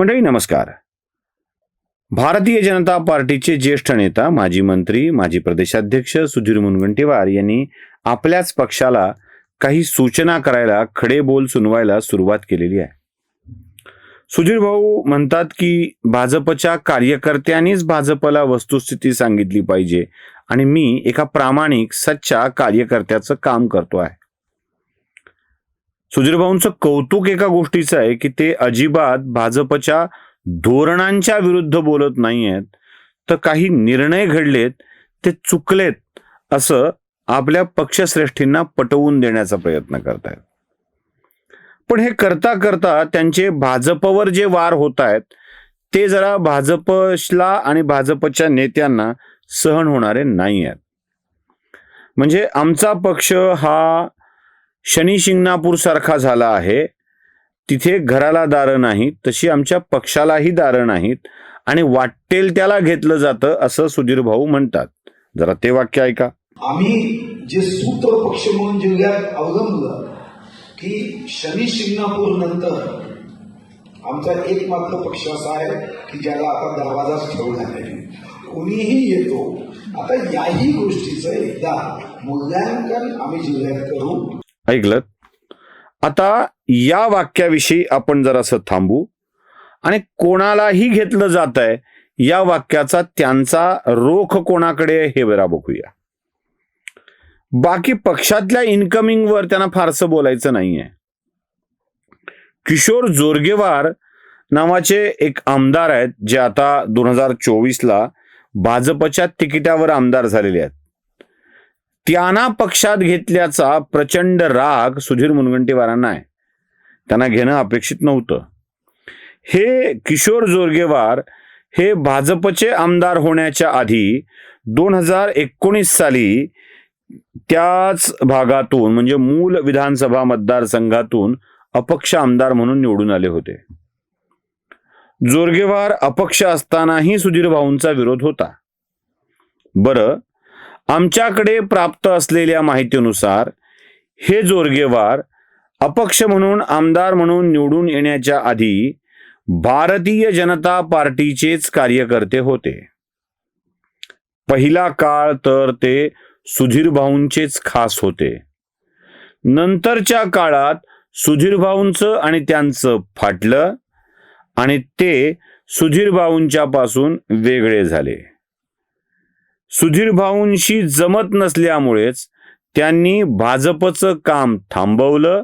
मंडळी नमस्कार. भारतीय जनता पार्टीचे ज्येष्ठ नेता माजी मंत्री माजी प्रदेशाध्यक्ष सुधीर मुनगंटीवार यांनी आपल्याच पक्षाला काही सूचना करायला खडे बोल सुनवायला सुरुवात केलेली आहे. सुधीर भाऊ म्हणतात की भाजपच्या कार्यकर्त्यांनीच भाजपला वस्तुस्थिती सांगितली पाहिजे आणि मी एका प्रामाणिक सच्चा कार्यकर्त्याचं काम करतो आहे. सुधीरभाऊंचं कौतुक एका गोष्टीचं आहे की ते अजिबात भाजपच्या धोरणांच्या विरुद्ध बोलत नाही आहेत तर काही निर्णय घडलेत ते चुकलेत असं आपल्या पक्षश्रेष्ठींना पटवून देण्याचा प्रयत्न करतायत. पण हे करता करता त्यांचे भाजपवर जे वार होत आहेत ते जरा भाजपला आणि भाजपच्या नेत्यांना सहन होणारे नाही आहेत म्हणजे आमचा पक्ष हा शनी शिंगणापूर सारखा झाला आहे. तिथे घराला दारं नाहीत तशी आमच्या पक्षालाही दारं नाहीत आणि वाटेल त्याला घेतलं जातं असं सुधीर भाऊ म्हणतात. जरा ते वाक्य ऐका. आम्ही जे सूत्र पक्ष म्हणून जिल्ह्यात अवलंबलं की शनी शिंगणापूर नंतर आमचा एकमात्र पक्ष असा आहे की ज्याला आता दरवाजाच ठेवला नाही. कोणीही येतो. आता याही गोष्टीचं एकदा मूल्यांकन आम्ही जिल्ह्यात करू. ऐकलं आता या वाक्याविषयी आपण जरासं थांबू. आणि कोणालाही घेतलं जात आहे या वाक्याचा त्यांचा रोख कोणाकडे हे बरा बघूया. बाकी पक्षातल्या इन्कमिंगवर त्यांना फारसं बोलायचं नाहीये. किशोर जोरगेवार नावाचे एक आमदार आहेत जे आता दोन हजार चोवीसला भाजपच्या तिकिटावर आमदार झालेले आहेत. त्यांना पक्षात घेतल्याचा प्रचंड राग सुधीर मुनगंटीवारांना आहे. त्यांना घेणं अपेक्षित नव्हतं. हे किशोर जोरगेवार हे भाजपचे आमदार होण्याच्या आधी दोन हजार एकोणीस साली त्याच भागातून म्हणजे मूल विधानसभा मतदारसंघातून अपक्ष आमदार म्हणून निवडून आले होते. जोरगेवार अपक्ष असतानाही सुधीर भाऊंचा विरोध होता. बरं आमच्याकडे प्राप्त असलेल्या माहितीनुसार हे जोरगेवार अपक्ष म्हणून आमदार म्हणून निवडून येण्याच्या आधी भारतीय जनता पार्टीचेच कार्यकर्ते होते. पहिला काळ तर ते सुधीरभाऊंचेच खास होते. नंतरच्या काळात सुधीरभाऊंचं आणि त्यांचं फाटलं आणि ते सुधीरभाऊंच्या पासून वेगळे झाले. सुधीर भाऊंशी जमत नसल्यामुळेच त्यांनी भाजपचं काम थांबवलं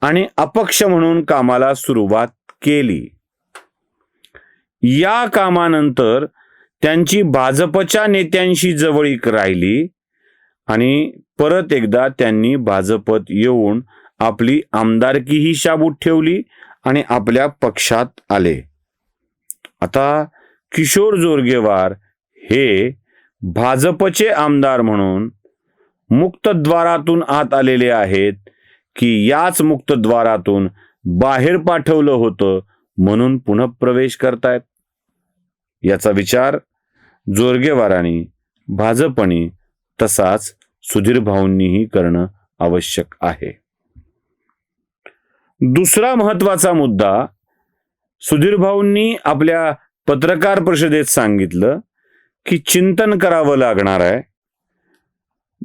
आणि अपक्ष म्हणून कामाला सुरुवात केली. या कामानंतर त्यांची भाजपच्या नेत्यांशी जवळीक राहिली आणि परत एकदा त्यांनी भाजपत येऊन आपली आमदारकीही शाबूत ठेवली आणि आपल्या पक्षात आले. आता किशोर जोरगेवार हे भाजपचे आमदार म्हणून मुक्तद्वारातून आत आलेले आहेत की याच मुक्तद्वारातून बाहेर पाठवलं होतं म्हणून पुनःप्रवेश करतायत? याचा विचार जोरगेवारांनी भाजपनी तसाच सुधीर भाऊंनीही करणं आवश्यक आहे. दुसरा महत्त्वाचा मुद्दा सुधीर भाऊंनी आपल्या पत्रकार परिषदेत सांगितलं की चिंतन करावं लागणार आहे.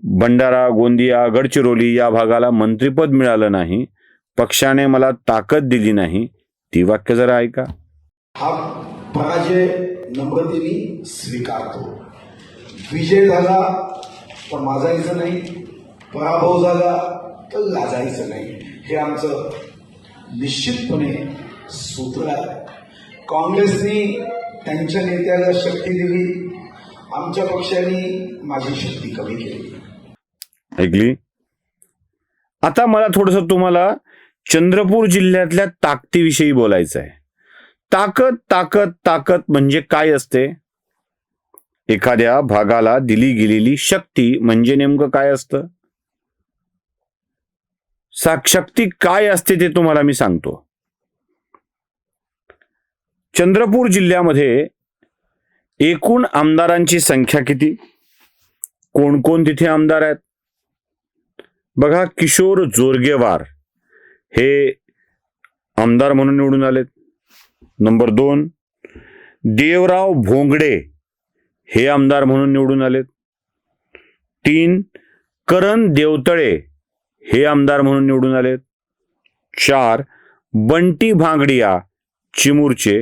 भंडारा गोंदिया गडचिरोली या भागाला मंत्रिपद मिळालं नाही. पक्षाने मला ताकद दिली नाही. ती वाक्य जरा ऐका. हा पराजय नम्रतेने स्वीकारतो. विजय झाला तर माजायचं नाही. पराभव झाला तर लाजायचं नाही. हे आमचं निश्चितपणे सूत्र आहे. काँग्रेसने त्यांच्या नेत्याला शक्ती दिली. आमच्या पक्षाने माझी शक्ती कमी केली. ऐकली? आता मला थोडस तुम्हाला चंद्रपूर जिल्ह्यातल्या ताकदीविषयी बोलायचं आहे. ताकद ताकद ताकद म्हणजे काय असते? एखाद्या भागाला दिली गेलेली शक्ती म्हणजे नेमकं काय असतं? शक्ती काय असते ते तुम्हाला मी सांगतो. चंद्रपूर जिल्ह्यामध्ये एकूण आमदारांची संख्या किती? कोण कोण तिथे आमदार आहेत? बघा किशोर जोरगेवार हे आमदार म्हणून निवडून आलेत. नंबर दोन देवराव भोंगडे हे आमदार म्हणून निवडून आलेत. तीन करण देवतळे हे आमदार म्हणून निवडून आलेत. चार बंटी भांगडिया चिमूरचे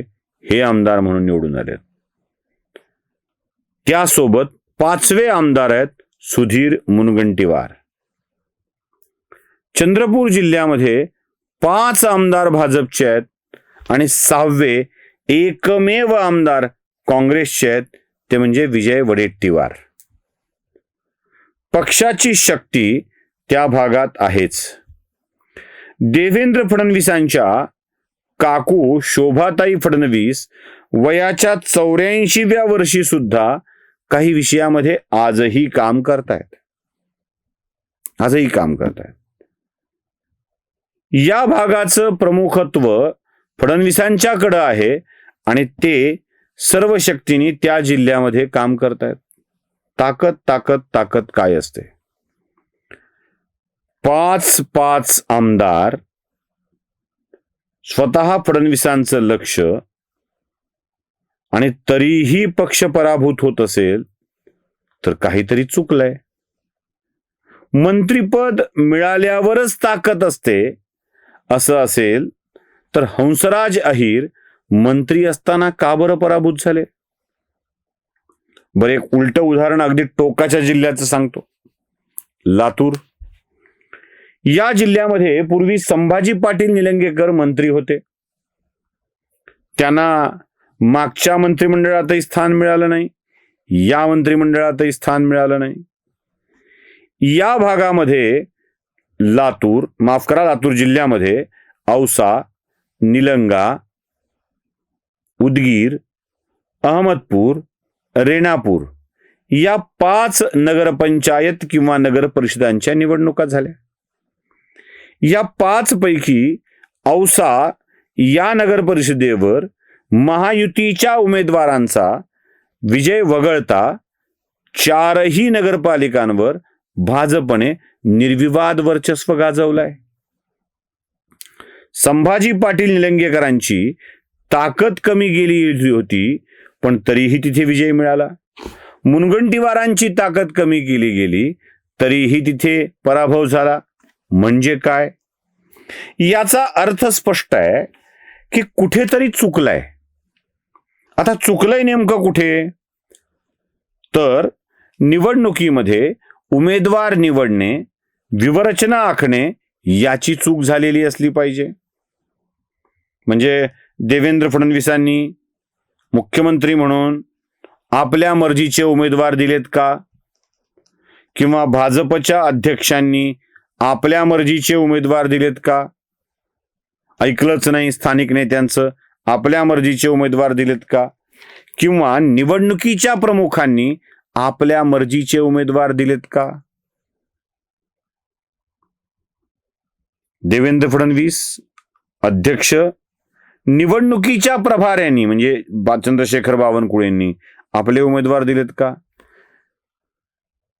हे आमदार म्हणून निवडून आलेत. त्यासोबत पाचवे आमदार आहेत सुधीर मुनगंटीवार. चंद्रपूर जिल्ह्यामध्ये पाच आमदार भाजपचे आहेत आणि सहावे एकमेव आमदार काँग्रेसचे आहेत ते म्हणजे विजय वडेट्टीवार. पक्षाची शक्ती त्या भागात आहेच. देवेंद्र फडणवीसांच्या काकू शोभाताई फडणवीस वयाच्या चौऱ्याऐंशीव्या वर्षी सुद्धा काही विषयामध्ये आजही काम करतायत. आजही काम करतायत. या भागाचं प्रमुखत्व फडणवीसांच्याकडं आहे आणि ते सर्व शक्तीने त्या जिल्ह्यामध्ये काम करतायत. ताकद ताकद ताकद काय असते? पाच पाच आमदार स्वतः फडणवीसांचं लक्ष आणि तरीही पक्ष पराभूत होत असेल तर काहीतरी चुकलंय. मंत्रीपद मिळाल्यावरच ताकद असते असं असेल तर हंसराज अहिर मंत्री असताना का बरं पराभूत झाले? बरं एक उलट उदाहरण अगदी टोकाच्या जिल्ह्याचं सांगतो. लातूर. या जिल्ह्यामध्ये पूर्वी संभाजी पाटील निलंगेकर मंत्री होते. त्यांना मागच्या मंत्रिमंडळातही स्थान मिळालं नाही या मंत्रिमंडळातही स्थान मिळालं नाही. या भागामध्ये लातूर माफ करा लातूर जिल्ह्यामध्ये औसा निलंगा उदगीर अहमदपूर रेणापूर या पाच नगरपंचायत किंवा नगर परिषदांच्या निवडणुका झाल्या. या पाच पैकी औसा या नगर परिषदेवर महायुतीच्या उमेदवारांचा विजय वगळता चारही नगरपालिकांवर भाजपने निर्विवाद वर्चस्व गाजवलाय. संभाजी पाटील निलंगेकरांची ताकद कमी गेली होती पण तरीही तिथे विजय मिळाला. मुनगंटीवारांची ताकद कमी केली गेली तरीही तिथे पराभव झाला. म्हणजे काय? याचा अर्थ स्पष्ट आहे की कुठेतरी चुकलाय. आता चुकलंय नेमकं कुठे? तर निवडणुकीमध्ये उमेदवार निवडणे विवरचना आखणे याची चूक झालेली असली पाहिजे. म्हणजे देवेंद्र फडणवीसांनी मुख्यमंत्री म्हणून आपल्या मर्जीचे उमेदवार दिलेत का? किंवा भाजपच्या अध्यक्षांनी आपल्या मर्जीचे उमेदवार दिलेत का? ऐकलंच नाही स्थानिक नेत्यांचं. आपल्या मर्जीचे उमेदवार दिलेत का? किंवा निवडणुकीच्या प्रमुखांनी आपल्या मर्जीचे उमेदवार दिलेत का? देवेंद्र फडणवीस अध्यक्ष निवडणुकीच्या प्रभाऱ्यांनी म्हणजे चंद्रशेखर बावनकुळेंनी आपले उमेदवार दिलेत का?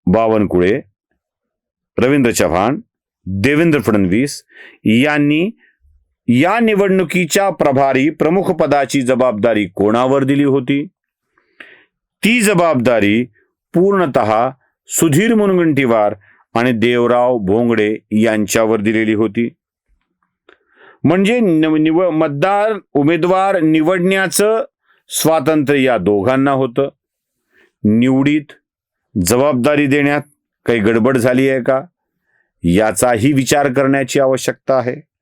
बावनकुळे रवींद्र चव्हाण देवेंद्र फडणवीस यांनी या निवडणुकीच्या प्रभारी प्रमुख पदाची जबाबदारी कोणावर दिली होती? ती जबाबदारी पूर्णत सुधीर मुनगंटीवार आणि देवराव भोंगडे यांच्यावर दिलेली होती. म्हणजे निव निव- मतदार उमेदवार निवडण्याचं स्वातंत्र्य या दोघांना होतं. निवडीत जबाबदारी देण्यात काही गडबड झाली आहे का? याचाही विचार करण्याची आवश्यकता आहे.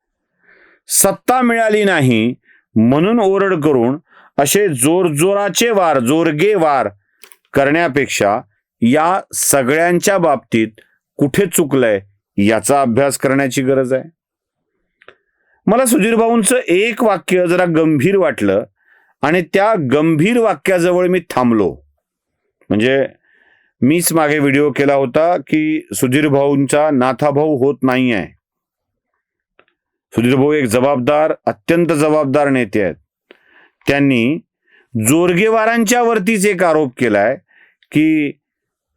सत्ता मिळाली नाही म्हणून ओरड करून असे जोरजोराचे वार जोरगे वार करण्यापेक्षा या सगळ्यांच्या बाबतीत कुठे चुकलंय याचा अभ्यास करण्याची गरज आहे. मला सुधीर भाऊंचं एक वाक्य जरा गंभीर वाटलं आणि त्या गंभीर वाक्याजवळ मी थांबलो. म्हणजे मीच मागे व्हिडिओ केला होता की सुधीर भाऊंचा नाथाभाऊ होत नाही आहे सुधीरभाऊ एक जबाबदार अत्यंत जबाबदार नेते आहेत. त्यांनी जोरगेवारांच्या वरतीच एक आरोप केलाय की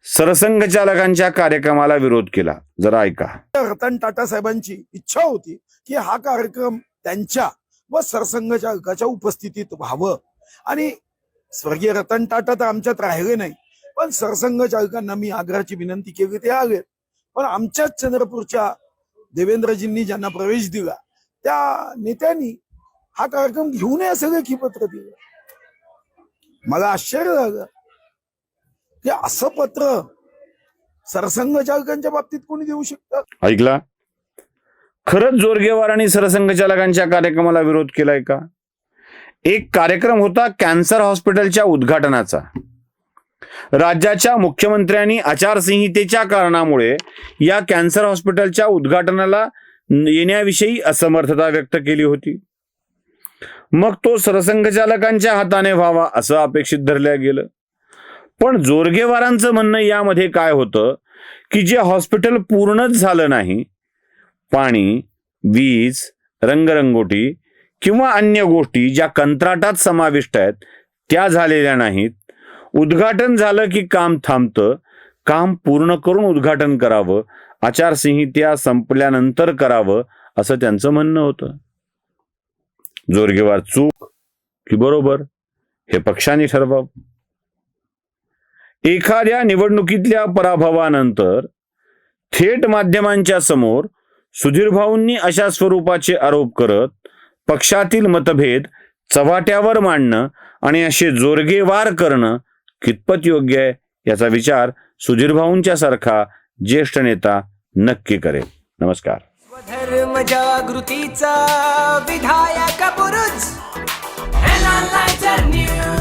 सरसंघचालकांच्या कार्यक्रमाला विरोध केला. जरा ऐका. रतन टाटा साहेबांची इच्छा होती की हा कार्यक्रम त्यांच्या व सरसंघचालकाच्या उपस्थितीत व्हावं. आणि स्वर्गीय रतन टाटा तर आमच्यात राहिले नाही पण सरसंघचालकांना मी आग्रहाची विनंती केली ते आले. पण आमच्याच चंद्रपूरच्या देवेंद्रजींनी ज्यांना प्रवेश दिला त्या नेत्यांनी हा कार्यक्रम घेऊ नये सगळे की पत्र दिलं. मला आश्चर्य झालं की असं पत्र सरसंघचालकांच्या बाबतीत कोणी देऊ शकतं? ऐकला? खरंच जोरगेवार आणि सरसंघचालकांच्या कार्यक्रमाला विरोध केलाय का? एक कार्यक्रम होता कॅन्सर हॉस्पिटलच्या उद्घाटनाचा. राज्याच्या मुख्यमंत्र्यांनी आचारसंहितेच्या कारणामुळे या कॅन्सर हॉस्पिटलच्या उद्घाटनाला येण्याविषयी असमर्थता व्यक्त केली होती. मग तो सरसंघचालकांच्या हाताने व्हावा असं अपेक्षित धरलं गेलं. पण जोरगेवारांचं म्हणणं यामध्ये काय होतं की जे हॉस्पिटल पूर्णच झालं नाही पाणी वीज रंगरंगोटी किंवा अन्य गोष्टी ज्या कंत्राटात समाविष्ट आहेत त्या झालेल्या नाहीत. उद्घाटन झालं की काम थांबतं काम पूर्ण करून उद्घाटन करावं आचारसंहिता संपल्यानंतर करावं असं त्यांचं म्हणणं होतं. जोरगेवार चूक की बरोबर हे पक्षाने ठरवावं. एखाद्या निवडणुकीतल्या पराभवानंतर थेट माध्यमांच्या समोर सुधीर भाऊंनी अशा स्वरूपाचे आरोप करत पक्षातील मतभेद चव्हाट्यावर मांडणं आणि असे जोरगेवार करणं कितपत योग्य आहे याचा विचार सुधीरभाऊंच्या सारखा ज्येष्ठ नेता नक्की करेल. नमस्कार. धर्म जागृतीचा विधायक न्यूज